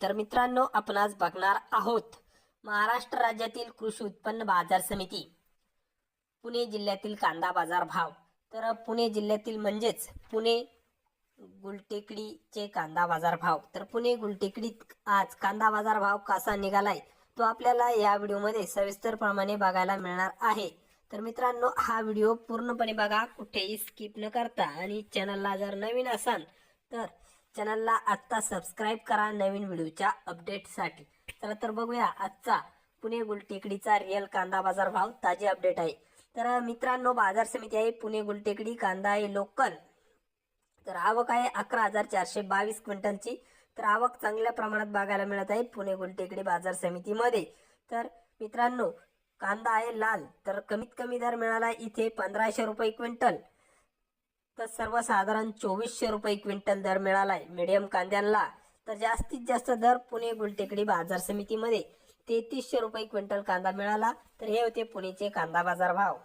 तर मित्रांनो आपण आज बघणार आहोत महाराष्ट्र राज्यातील कृषी उत्पन्न बाजार समिती पुणे जिल्ह्यातील कांदा बाजार भाव. तर पुणे जिल्ह्यातील म्हणजेच पुणे गुलटेकडीचे कांदा बाजार भाव. तर पुणे गुलटेकडीत आज कांदा बाजार भाव कसा निघालाय तो आपल्याला या व्हिडिओमध्ये सविस्तरप्रमाणे बघायला मिळणार आहे. तर मित्रांनो हा व्हिडिओ पूर्णपणे बघा कुठेही स्किप न करता. आणि चॅनलला जर नवीन असाल तर चॅनलला आत्ता सबस्क्राईब करा नवीन व्हिडिओच्या अपडेटसाठी चला तर बघूया आजचा पुणे गुलटेकडीचा रिअल कांदा बाजार भाव ताजे अपडेट आहे. तर मित्रांनो बाजार समिती आहे पुणे गुलटेकडी कांदा आहे लोकल. तर आवक आहे अकरा हजार चारशे बावीस क्विंटलची. तर आवक चांगल्या प्रमाणात बघायला मिळत आहे पुणे गुलटेकडी बाजार समितीमध्ये. तर मित्रांनो कांदा आहे लाल. तर कमीत कमी दर मिळाला इथे पंधराशे रुपये क्विंटल. तर सर्वसाधारण चोवीसशे रुपये क्विंटल दर मिळालाय. मिडियम कांद्यांना तर जास्तीत जास्त दर पुणे गुलटेकडी बाजार समितीमध्ये तेहतीसशे रुपये क्विंटल कांदा मिळाला. तर हे होते पुणेचे कांदा बाजार भाव.